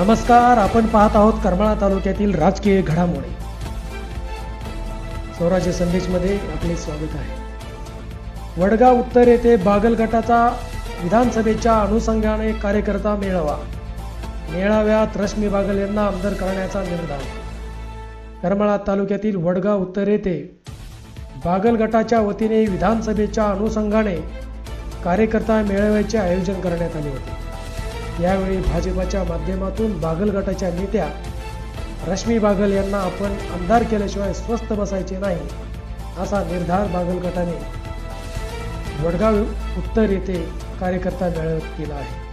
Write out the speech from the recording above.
नमस्कार आपण पाहत आहोत करमाळा तालुक्यातील राजकीय घडामोडी. स्वराज्य संदेशमध्ये आपले स्वागत आहे. वडगाव उत्तर येथे बागल गटाचा विधानसभेच्या अनुषंगाने कार्यकर्ता मेळावा. मेळाव्यात रश्मी बागल यांना आमदार करण्याचा निर्धार. करमाळा तालुक्यातील वडगाव उत्तर येथे बागल गटाच्या वतीने विधानसभेच्या अनुषंगाने कार्यकर्ता मेळाव्याचे आयोजन करण्यात आले होते. यावेळी भाजपाच्या माध्यमातून बागल गटाच्या नेत्या रश्मी बागल यांना आपण आमदार केल्याशिवाय स्वस्थ बसायचे नाही असा निर्धार बागल गटाने वडगाव उत्तर येथे कार्यकर्ता मेळाव्यात केला आहे.